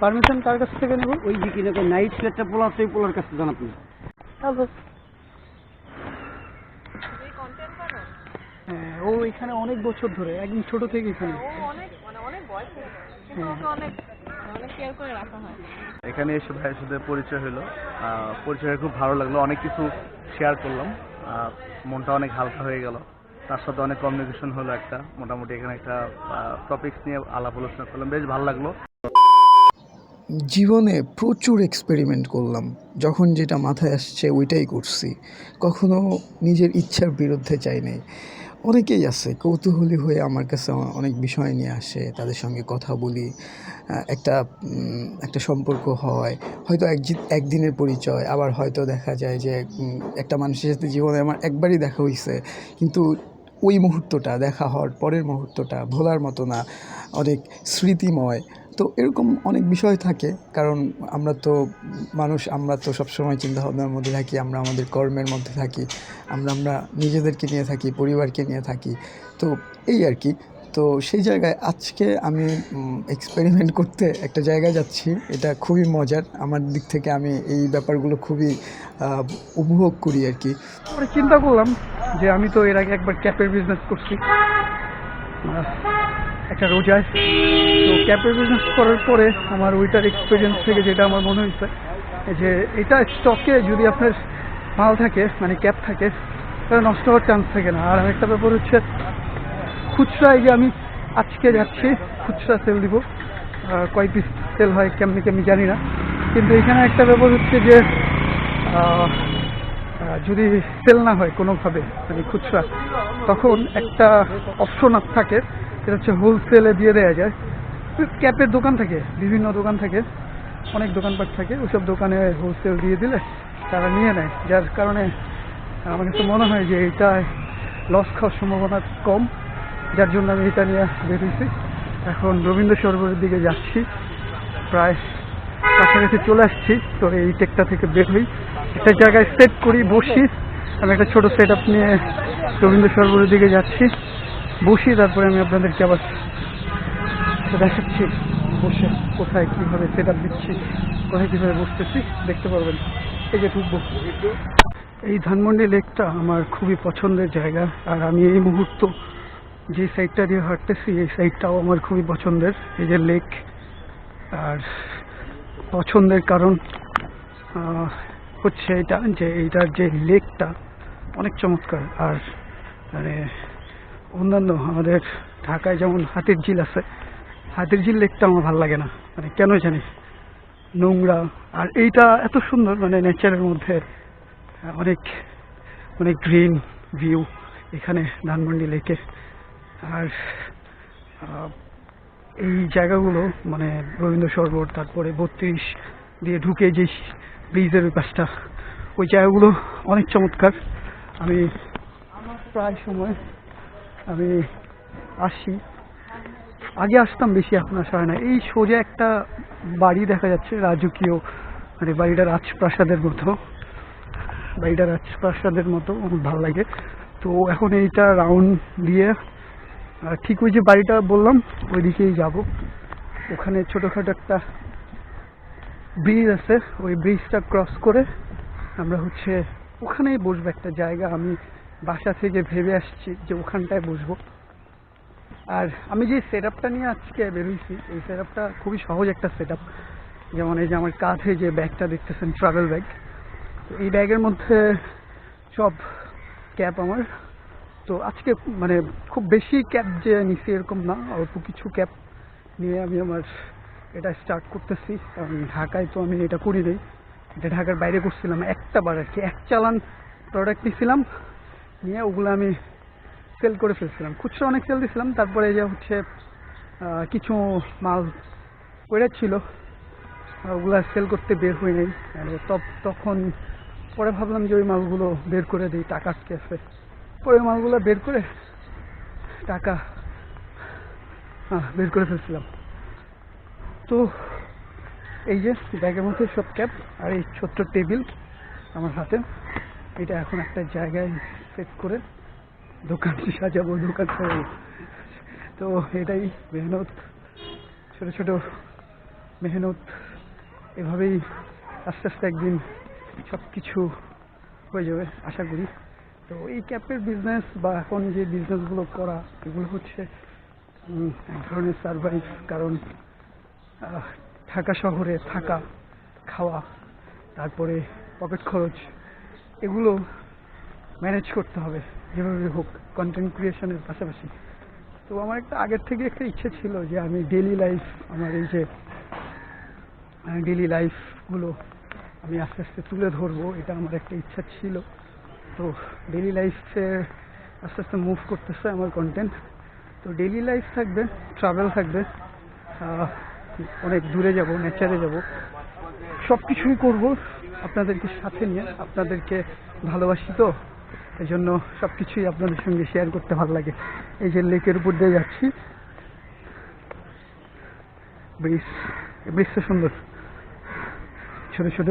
Permission কার কাছ থেকে নেব? ওই যে কিনা নাইট ফ্ল্যাটটা পোলার ওই পোলার কাছে যান আপনি হ্যাঁ ও এখানে অনেক বছর ধরে একদম ছোট থেকে এখানে। অনেক মানে অনেক বয়স হয়ে গেছে। কিন্তু ওকে অনেক মানে কেয়ার করে রাখা হয়। এখানে এসে ভাইয়ের সাথে পরিচয় হলো। আহ, পরিচয় খুব ভালো লাগল অনেক কিছু শেয়ার করলাম। মনটা অনেক হালকা হয়ে গেল। তার সাথে অনেক কমিউনিকেশন হলো একটা। মোটামুটি এখানে একটা টপিকস নিয়ে আলাপ আলোচনা করলাম। বেশ ভালো লাগল। জীবনে প্রচুর এক্সপেরিমেন্ট করলাম। যখন যেটা মাথায় আসছে ওইটাই করছি। কখনো নিজের ইচ্ছার বিরুদ্ধে যাই নাই। অনেকেই আছে, কৌতূহলী হয়ে আমার কাছে অনেক বিষয় নিয়ে আসে, তাদের সঙ্গে কথা বলি একটা একটা সম্পর্ক হয়, হয়তো একজি- একদিনের পরিচয়, আবার হয়তো দেখা যায় যে একটা মানুষের সাথে জীবনে আমার একবারই দেখা হয়েছে কিন্তু ওই মুহূর্তটা, দেখা হওয়ার পরের মুহূর্তটা, ভোলার মতো না, অনেক স্মৃতিময় তো এরকম অনেক বিষয় থাকে। কারণ আমরা তো মানুষ, আমরা তো সবসময় চিন্তাভাবনার মধ্যে থাকি, আমরা আমাদের কর্মের মধ্যে থাকি, আমরা আমরা নিজেদেরকে নিয়ে থাকি, পরিবারকে নিয়ে থাকি। তো এই আর কি। তো সেই জায়গায় আজকে আমি এক্সপেরিমেন্ট করতে একটা জায়গায় যাচ্ছি। এটা খুবই মজার। আমার দিক থেকে আমি এই ব্যাপারগুলো খুবই উপভোগ করি আর কি। চিন্তা করলাম যে আমি তো এর আগে একবার ক্যাপের বিজনেস করছি। একটা রোজায় তো ক্যাপের বিজনেস করার পরে আমার ওইটার এক্সপিরিয়েন্স থেকে যেটা আমার মনে হয়েছে যে এটা স্টকে যদি আপনার মাল থাকে মানে ক্যাপ থাকে, তাহলে নষ্ট হওয়ার চান্স থাকে না। আর আরেকটা ব্যাপার হচ্ছে, খুচরায় যে আমি আজকে যাচ্ছি, খুচরা সেল দিব কয় পিস সেল হয় কেমনি কেমনি জানি না। কিন্তু এখানে একটা ব্যাপার হচ্ছে যে যদি সেল না হয় কোনোভাবে মানে খুচরা, তখন একটা অপশন থাকে। সেটা হচ্ছে হোলসেলে দিয়ে দেওয়া যায়। ক্যাপের দোকান থাকে, বিভিন্ন দোকান থাকে, অনেক দোকানপাট থাকে, ওইসব দোকানে হোলসেল দিয়ে দিলে তারা নিয়ে নেয়। যার কারণে আমার কাছে মনে হয় যে এটা লস খাওয়ার সম্ভাবনা কম। যার জন্য আমি এটা নিয়ে বেরিয়েছি। এখন রবীন্দ্র সরোবরের দিকে যাচ্ছি। প্রায় কাছাকাছি চলে আসছি, তো এই টেকটা থেকে বের হই। একটা জায়গায় সেট করি, বসি। আমি একটা ছোট সেট আপ নিয়ে রবীন্দ্র সরোবরের দিকে যাচ্ছি। বসি তারপরে আমি আপনাদেরকে আবার দেখাচ্ছি, বসে কোথায় কীভাবে সেট আপ দিচ্ছি, কোথায় কীভাবে বসতেছি, দেখতে পারবেন। এই যে ঢুকবো। এই ধানমন্ডি লেকটা আমার খুবই পছন্দের জায়গা, আর আমি এই মুহূর্ত যে সাইডটা দিয়ে হাঁটতেছি, এই সাইডটাও আমার খুবই পছন্দের। এই যে লেক আর পছন্দের কারণ হচ্ছে এটা যে, এইটার যে লেকটা অনেক চমৎকার, আর মানে অন্যান্য আমাদের ঢাকায় যেমন হাতির ঝিল আছে, হাতির ঝিল লেকটা আমার ভালো লাগে না। মানে কেন জানি? নোংরা। আর এইটা এত সুন্দর মানে নেচারের মধ্যে, অনেক অনেক গ্রিন ভিউ এখানে ধানমন্ডি লেকে আর এই জায়গাগুলো মানে রবীন্দ্র সরোবর, তারপরে বত্রিশ দিয়ে ঢুকে যে ব্রিজের ওই পাশটা, ওই জায়গাগুলো অনেক চমৎকার। আমি প্রায় সময় আমি আসি আগে আসতাম বেশি, এখন আসা হয় না এই সোজা একটা বাড়ি দেখা যাচ্ছে, রাজকীয় মানে বাড়িটা রাজপ্রাসাদের মতো। বাড়িটা রাজপ্রাসাদের মতো আমার ভালো লাগে। তো এখন এইটা রাউন্ড দিয়ে ঠিক ওই যে বাড়িটা বললাম ওই দিকেই যাব। ওখানে ছোটোখাটো একটা ব্রিজ আছে। ওই ব্রিজটা ক্রস করে আমরা হচ্ছে ওখানেই বসবো একটা জায়গা। আমি বাসা থেকে ভেবে আসছি যে ওখানটায় বসবো। আর আমি যে সেট আপটা নিয়ে আজকে বেরোইছি, এই সেট আপটা খুবই সহজ একটা সেট আপ যেমন এই যে আমার কাঁধে যে ব্যাগটা দেখতেছেন ট্রাভেল ব্যাগ এই ব্যাগের মধ্যে সব ক্যাপ আমার। তো আজকে মানে খুব বেশি ক্যাপ যে নিছি এরকম না, অল্প কিছু ক্যাপ নিয়ে আমি আমার এটা স্টার্ট করতেছি। কারণ ঢাকায় তো আমি এটা করি নাই। এটা ঢাকার বাইরে করছিলাম। একটা বার আর কি, এক চালান প্রোডাক্ট নিয়েছিলাম নিয়ে ওগুলো আমি সেল করে ফেলছিলাম। খুচরা অনেক সেল দিয়েছিলাম তারপরে যে হচ্ছে কিছু মাল পড়ে ছিল ওগুলা সেল করতে বের হই নাই। তখন পরে ভাবলাম যে ওই মালগুলো বের করে দিই, টাকা আটকে আছে পরে ওই মালগুলো বের করে টাকা হ্যাঁ বের করে ফেলছিলাম। তো এই যে, ব্যাগের মধ্যে সব ক্যাপ আর এই ছোট্ট টেবিল আমার হাতে। এটা এখন একটা জায়গায় সেট করে দোকান সাজাবো দোকান সাজাবো। তো এটাই মেহনত। ছোট ছোট মেহনত। এভাবেই আস্তে আস্তে একদিন সব কিছু হয়ে যাবে, আশা করি। তো এই ক্যাপের বিজনেস বা এখন যে বিজনেসগুলো করা, এগুলো হচ্ছে এক ধরনের সার্ভাইভ কারণ ঢাকা শহরে থাকা, খাওয়া, তারপরে পকেট খরচ এগুলো ম্যানেজ করতে হবে, যেভাবে হোক কন্টেন্ট ক্রিয়েশনের পাশাপাশি। তো আমার একটা আগের থেকে একটা ইচ্ছে ছিল যে আমি ডেলি লাইফ আমার এই যে ডেলি লাইফগুলো আমি আস্তে আস্তে তুলে ধরবো, এটা আমার একটা ইচ্ছা ছিল। তো ডেলি লাইফে আস্তে আস্তে মুভ করতেছে আমার কন্টেন্ট তো ডেলি লাইফ থাকবে ট্রাভেল থাকবে অনেক দূরে যাব নেচারে যাব। সব কিছুই করব আপনাদেরকে সাথে নিয়ে, আপনাদেরকে ভালোবাসি তো এই জন্য সব কিছুই আপনাদের সঙ্গে শেয়ার করতে ভালো লাগে। এই যে লেকের উপর দিয়ে যাচ্ছি। ব্রিজ ব্রিজটা সুন্দর। ছোট ছোট।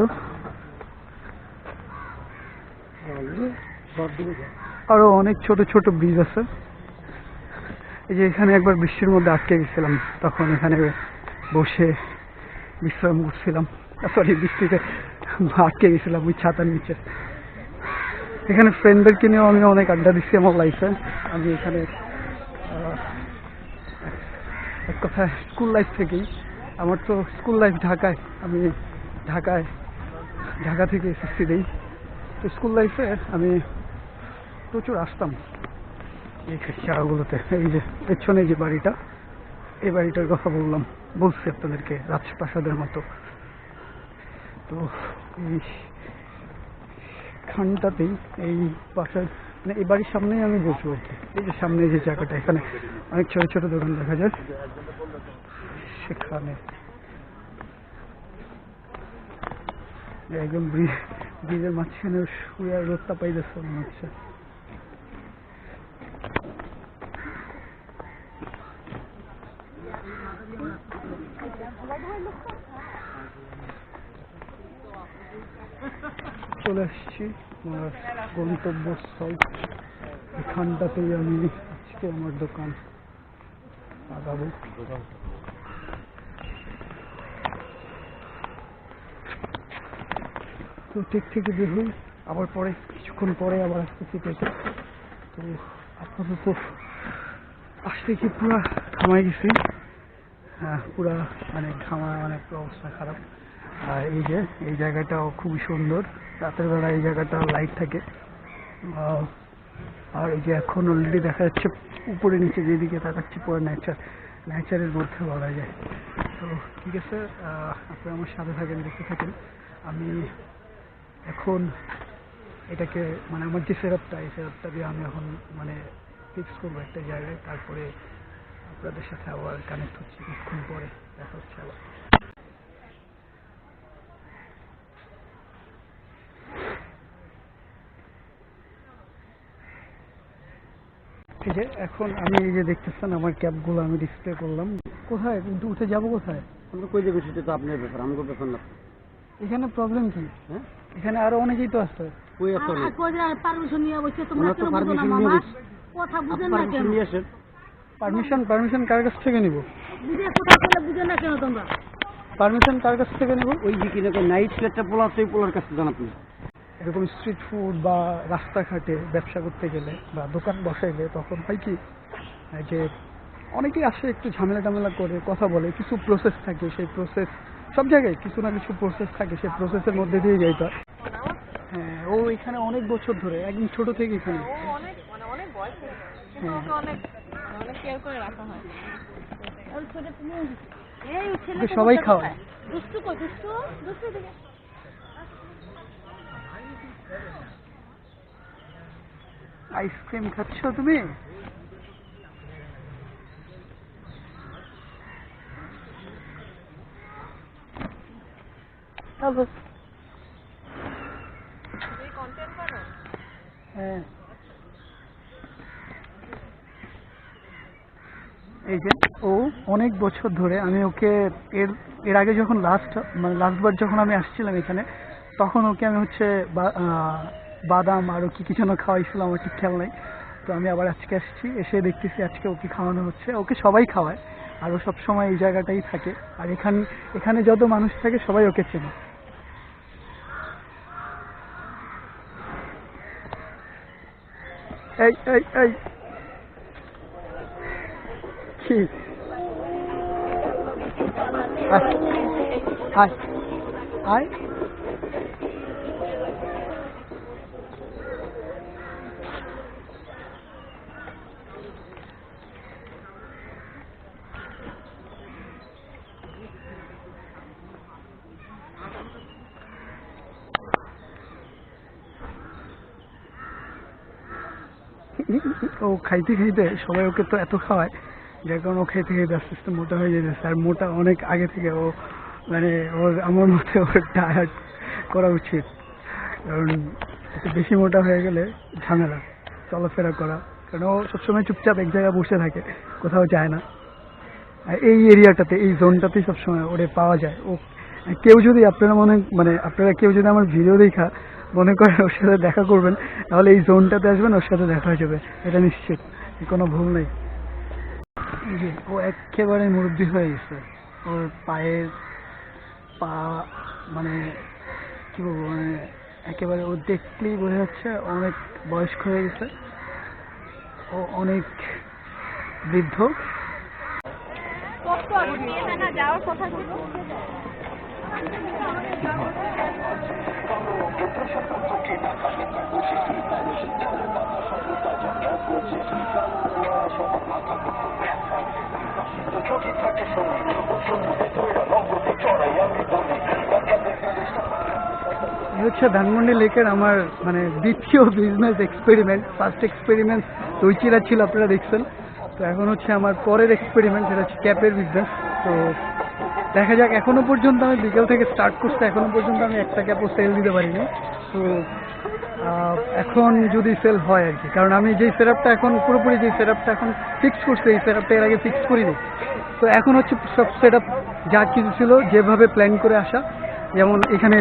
আরও অনেক ছোট ছোট ব্রিজ আছে। এই যে এখানে একবার বৃষ্টির মধ্যে আটকে গেছিলাম, তখন এখানে বসে বিশ্রাম করছিলাম। সরি বৃষ্টিতে আটকে গেছিলাম ওই ছাতার নিচে। এখানে ফ্রেন্ডদেরকে নিয়েও আমি অনেক আড্ডা দিচ্ছি আমার লাইফে আমি এখানে এক কথায় স্কুল লাইফ থেকেই। আমার তো স্কুল লাইফ ঢাকায়। আমি ঢাকায়, ঢাকা থেকে এসেছি দিই। তো স্কুল লাইফে আমি প্রচুর আসতাম এই জায়গাগুলোতে এই যে পেছনে যে বাড়িটা, এই বাড়িটার কথা বললাম, বলছি আপনাদেরকে, রাজপ্রাসাদের মতো। তো এই খানটাতেই এই বাসার মানে এই বাড়ির সামনেই আমি বসবো। এই যে সামনে যে জায়গাটা, এখানে অনেক ছোট ছোট দোকান দেখা যায়। সেখানে। একদম ব্রিজ ব্রিজের মাঝখানে শুয়ে রোদটা পাইতেছে মনে হচ্ছে। আসছি আমার গন্তব্যস্থল। এখানটাতেই আমি আজকে আমার দোকান লাগাবো। তো ঠিক থেকে বের হই, আবার পরে, কিছুক্ষণ পরে আবার আসতেছি পেটে তো আপাতত আসতে কি পুরা ঘামাই গেছি। হ্যাঁ পুরা মানে ঘামা অনেক অবস্থা খারাপ। আর এই যে এই জায়গাটাও খুবই সুন্দর। রাতের বেলা এই জায়গাটা লাইট থাকে। আর এই যে এখন অলরেডি দেখা যাচ্ছে উপরে নিচে যেদিকে তাকাচ্ছি পুরো নেচার নেচারের মধ্যে বলা যায়। তো ঠিক আছে আহ, আপনারা আমার সাথে থাকেন দেখতে থাকেন। আমি এখন এটাকে মানে আমার যে সেরাপটা এই সেরাপটা দিয়ে আমি এখন মানে ফিক্স করব একটা জায়গায়। তারপরে আপনাদের সাথে আবার কানেক্ট হচ্ছে কিছুক্ষণ পরে দেখা হচ্ছে আবার। যে এখন আমি এই যে দেখতেছেন আমার ক্যাবগুলো আমি ডিসপ্লে করলাম। কোথায়? কিন্তু উঠে যাব কোথায়? আমরা কই যাবেন সেটা তো আপনার ব্যাপার আমাকে ব্যাপার না। এখানে প্রবলেম কি? হ্যাঁ? এখানে আরও অনেকেই তো আছে কই আসতে হবে পারমিশন নিয়ে বসে তোমরা কেন বুঝো না মামা? কথা বুঝেন না কেন? নিয়ে আসেন। পারমিশন পারমিশন কার কাছ থেকে নিব? বুঝে কথা বলে বুঝে না কেন তোমরা? পারমিশন কার কাছ থেকে নিব? ওই যে কিনা নাইট ফ্ল্যাটটা পোলা আছে ওই পোলার কাছে যান আপনি। এরকম স্ট্রিট ফুড বা রাস্তাঘাটে ব্যবসা করতে গেলে বা দোকান বসাইলে তখন হয় কি যে অনেকেই আসে একটু ঝামেলা টামেলা করে কথা বলে কিছু প্রসেস থাকে সেই প্রসেস সব জায়গায় কিছু না কিছু প্রসেস থাকে সেই প্রসেসের মধ্যে দিয়ে যাইতে হয়। হ্যাঁ ও এখানে অনেক বছর ধরে একদম ছোট থেকে এখানে। ও অনেক মানে মানে হয়। ওই ছেলে তুমি এই ছেলে ওকে সবাই খাওয়ায়। দুষ্টু দুষ্টু দুষ্টু দিকে আইসক্রিম খাচ্ছ তুমি? হ্যাঁ। এই যে ও অনেক বছর ধরে আমি ওকে এর এর আগে যখন লাস্ট মানে লাস্টবার যখন আমি আসছিলাম এখানে তখন ওকে আমি হচ্ছে বাদাম আরও কি কিছু না খাওয়াইছিলাম, আমার ঠিক খেয়াল নাই। তো আমি আবার আজকে আসছি, এসে দেখতেছি আজকে ওকে খাওয়ানো হচ্ছে। ওকে সবাই খাওয়ায়, আর ও সবসময় এই জায়গাটাই থাকে। আর এখানে এখানে যত মানুষ থাকে, সবাই ওকে চেনে। এই এই এই। কি? আয়। আয় আয় ও খাইতে খাইতে সবাই ওকে তো এত খাওয়ায়, যার কারণে ও খাইতে খাইতে আস্তে আস্তে মোটা হয়ে যেতেছে আর মোটা অনেক আগে থেকে ও মানে ওর, আমার মতে ওর ডায়েট করা উচিত। কারণ বেশি মোটা হয়ে গেলে ঝামেলা, চলাফেরা করা। কারণ ও সবসময় চুপচাপ এক জায়গায় বসে থাকে, কোথাও যায় না। আর এই এরিয়াটাতে, এই জোনটাতেই সবসময় ওরে পাওয়া যায়। ও, কেউ যদি আপনারা মনে মানে আপনারা কেউ যদি আমার ভিডিও দেখা মনে করেন ওর সাথে দেখা করবেন, তাহলে এই জোনটাতে আসবেন, ওর সাথে দেখা হয়ে যাবে। এটা নিশ্চিত, কোনো ভুল নেই। ও একেবারে মুরব্বী হয়ে গেছে। ওর পায়ের পা মানে কি বলব মানে একেবারে ও দেখলেই বোঝা যাচ্ছে অনেক বয়স্ক হয়ে গেছে। ও অনেক বৃদ্ধ। হচ্ছে ধানমন্ডি লেকের আমার মানে দ্বিতীয় বিজনেস এক্সপেরিমেন্ট ফার্স্ট এক্সপেরিমেন্ট দইচিরা ছিল, আপনারা দেখছেন। তো এখন হচ্ছে আমার পরের এক্সপেরিমেন্ট সেটা হচ্ছে ক্যাপের বিজনেস তো দেখা যাক, এখনও পর্যন্ত আমি বিকেল থেকে স্টার্ট করতে এখনও পর্যন্ত আমি একটা ক্যাপও সেল দিতে পারিনি। তো এখন যদি সেল হয় আর কি, কারণ আমি যেই সেটআপটা এখন, পুরোপুরি যেই সেটআপটা এখন ফিক্স করছি, এই সেটআপটা এর আগে ফিক্স করিনি। তো এখন হচ্ছে সব সেটআপ যা কিছু ছিল, যেভাবে প্ল্যান করে আসা, যেমন এখানে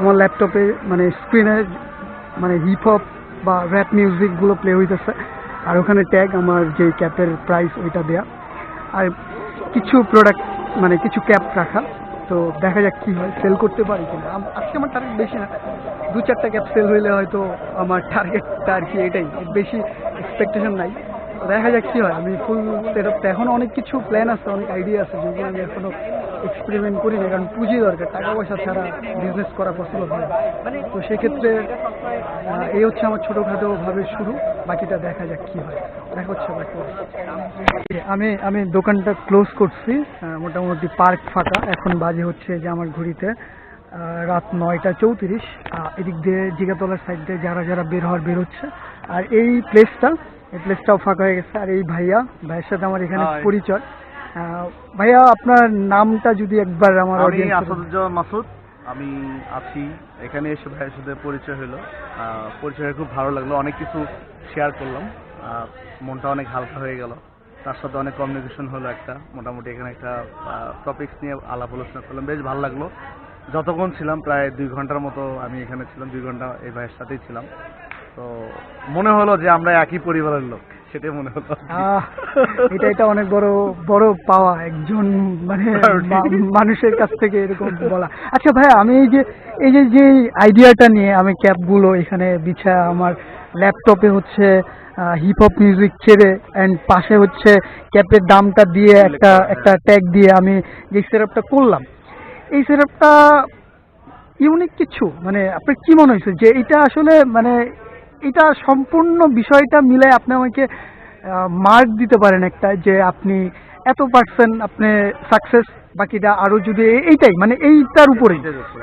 আমার ল্যাপটপে মানে স্ক্রিনে মানে হিপ হপ বা র্যাপ মিউজিকগুলো প্লে হইতেছে, আর ওখানে ট্যাগ আমার যে ক্যাপের প্রাইস ওইটা দেয়া। আর কিছু প্রোডাক্ট মানে কিছু ক্যাপ রাখা। তো দেখা যাক কি হয় সেল করতে পারি কিনা। আজকে আমার টার্গেট বেশি না। দু চারটা ক্যাপ সেল হইলে হয়তো আমার টার্গেটটা আর কি এটাই। বেশি এক্সপেকটেশন নাই। দেখা যাক কি হয়। আমি ফুল এখনও অনেক কিছু প্ল্যান আছে অনেক আইডিয়া আছে যেগুলো আমি এখনও এক্সপেরিমেন্ট করি না কারণ পুঁজি দরকার টাকা পয়সা ছাড়া বিজনেস করা পসিবল হয় তো সেক্ষেত্রে এই হচ্ছে আমার ছোটোখাটো ভাবে শুরু বাকিটা দেখা যাক কি হয়। দেখা হচ্ছে বাকি আমি আমি দোকানটা ক্লোজ করছি মোটামুটি পার্ক ফাঁকা এখন বাজে হচ্ছে যে আমার আহ, রাত নয়টা চৌত্রিশ। এদিক দিয়ে জিগাতলার সাইড দিয়ে যারা যারা বের হওয়ার বের হচ্ছে। আর এই প্লেসটা এই প্লেসটাও ফাঁকা হয়ে গেছে। আর এই ভাইয়া ভাইয়ের সাথে আমার এখানে. পরিচয়। ভাইয়া আপনার নামটা যদি একবার আমার আমি আসাদুজ্জামান মাসুদ। আমি আছি। এখানে এসে ভাইয়ের সাথে পরিচয় হলো। পরিচয় খুব ভালো লাগল। অনেক কিছু শেয়ার করলাম। মনটা অনেক হালকা হয়ে গেল। তার সাথে অনেক কমিউনিকেশন হলো একটা। মোটামুটি এখানে একটা টপিকস নিয়ে আলাপ আলোচনা করলাম। বেশ ভালো লাগল। যতক্ষণ ছিলাম প্রায় দুই ঘণ্টার মতো আমি এখানে ছিলাম। দুই ঘণ্টা এই ভাইয়ের সাথেই ছিলাম। তো মনে হলো যে আমরা একই পরিবারের লোক সেটাই মনে হলো। এটা এটা অনেক বড় বড় পাওয়া একজন মানে মানুষের কাছ থেকে এরকম বলা। আচ্ছা ভাই আমি এই যে এই যে যে আইডিয়াটা নিয়ে আমি ক্যাপগুলো এখানে বিছা আমার ল্যাপটপে হচ্ছে হিপ হপ মিউজিক ছেড়ে অ্যান্ড পাশে হচ্ছে ক্যাপের দামটা দিয়ে একটা একটা ট্যাগ দিয়ে আমি যে সেটআপটা করলাম এই সেটআপটা ইউনিক কিছু? মানে আপনার কি মনে হয়েছে যে এটা আসলে মানে এটা সম্পূর্ণ বিষয়টা মিলে আপনি আমাকে মার্ক দিতে পারেন একটা যে আপনি এত পার্সেন্ট আপনি সাকসেস বাকিটা আরও যদি এইটাই মানে এইটার উপরে।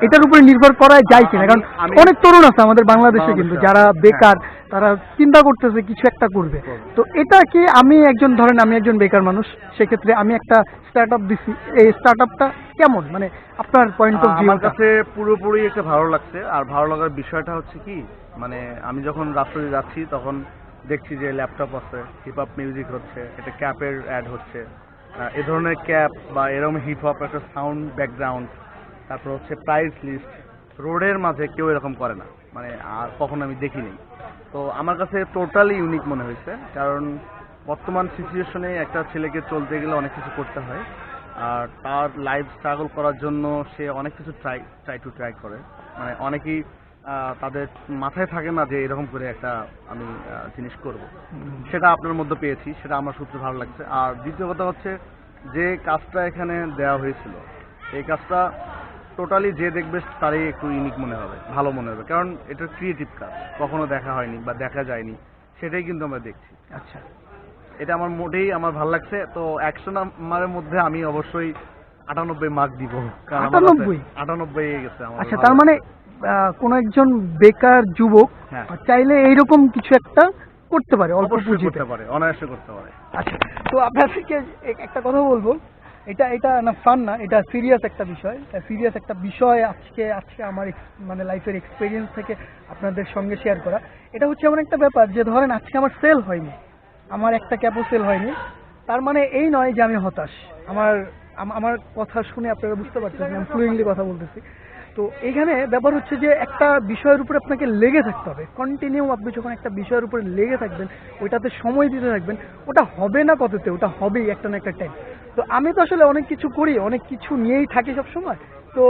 এটার উপরে নির্ভর করা যায় কিনা। কারণ অনেক তরুণ আছে আমাদের বাংলাদেশে কিন্তু যারা বেকার তারা চিন্তা করতেছে কিছু একটা করবে। তো এটা কি আমি একজন ধরেন আমি একজন বেকার মানুষ সেক্ষেত্রে আমি একটা স্টার্ট আপ দিছি। এই স্টার্ট আপটা কেমন? মানে আপনার পয়েন্ট অফ ভিউ আমার কাছে পুরোপুরি একটা ভালো লাগছে। আর ভালো লাগার বিষয়টা হচ্ছে কি মানে আমি যখন রাস্তা দিয়ে যাচ্ছি তখন দেখছি যে ল্যাপটপ আছে হিপ হপ মিউজিক হচ্ছে এটা ক্যাপের অ্যাড হচ্ছে। এ ধরনের ক্যাপ বা এরকম হিপ হপ একটা সাউন্ড ব্যাকগ্রাউন্ড তারপর হচ্ছে প্রাইস লিস্ট রোডের মাঝে কেউ এরকম করে না মানে আর কখনো আমি দেখিনি। তো আমার কাছে টোটালি ইউনিক মনে হয়েছে, কারণ বর্তমান সিচুয়েশনে একটা ছেলেকে চলতে গেলে অনেক কিছু করতে হয়, আর তার লাইফ স্ট্রাগল করার জন্য সে অনেক কিছু ট্রাই ট্রাই টু ট্রাই করে। মানে অনেকেই তাদের মাথায় থাকে না যে এরকম করে একটা আমি জিনিস করব। সেটা আপনার মধ্যে পেয়েছি সেটা আমার সূত্রে ভালো লাগছে। আর দ্বিতীয় কথা হচ্ছে যে কাজটা এখানে দেওয়া হয়েছিল এই কাজটা টোটালি যে দেখবে তারই একটু ইউনিক মনে হবে ভালো মনে হবে। কারণ এটা ক্রিয়েটিভ কাজ কখনো দেখা হয়নি বা দেখা যায়নি সেটাই কিন্তু আমরা দেখছি। আচ্ছা। এটা আমার মোটেই আমার ভালো লাগছে। তো একশো নাম্বারের মধ্যে আমি অবশ্যই আটানব্বই মার্ক দিব। আটানব্বই আমার কাছে 98? আটানব্বই গেছে আমার আচ্ছা তার মানে কোনো একজন বেকার যুবক হ্যাঁ। চাইলে এইরকম কিছু একটা করতে পারে অল্প পুঁজিতে। করতে পারে অনায়াসে করতে পারে। আচ্ছা তো আপনাদেরকে এ- একটা কথা বলব এটা এটা না ফান না এটা সিরিয়াস একটা বিষয়। সিরিয়াস একটা বিষয় আজকে আজকে আমার মানে লাইফের এক্সপিরিয়েন্স থেকে আপনাদের সঙ্গে শেয়ার করা। এটা হচ্ছে এমন একটা ব্যাপার যে ধরেন আজকে আমার সেল হয়নি আমার একটা ক্যাপও সেল হয়নি। তার মানে এই নয় যে আমি হতাশ। আমার আমার কথা শুনে আপনারা বুঝতে পারছেন আমি ফ্লুয়েন্টলি কথা বলতেছি। তো এখানে ব্যাপার হচ্ছে যে একটা বিষয়ের উপরে আপনাকে লেগে থাকতে হবে। কন্টিনিউ আপনি যখন একটা বিষয়ের উপরে লেগে থাকবেন, ওইটাতে সময় দিতে থাকবেন, ওটা হবে না কততে ওটা হবেই একটা না একটা টাইম তো আমি তো আসলে অনেক কিছু করি, অনেক কিছু নিয়েই থাকি সবসময়। তো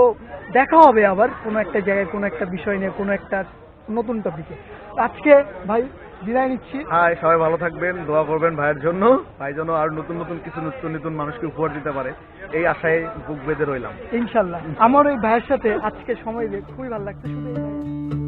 দেখা হবে আবার কোনো একটা জায়গায়, কোনো একটা বিষয় নিয়ে, কোনো একটা নতুন টপিকে আজকে ভাই বিদায় নিচ্ছি। হ্যাঁ সবাই ভালো থাকবেন দোয়া করবেন ভাইয়ের জন্য। ভাই যেন আর নতুন নতুন কিছু নতুন নতুন মানুষকে উপহার দিতে পারে এই আশায় বুক বেঁধে রইলাম। ইনশাল্লাহ। আমার ওই ভাইয়ের সাথে আজকে সময় দিয়ে খুবই ভালো লাগছে। শুধু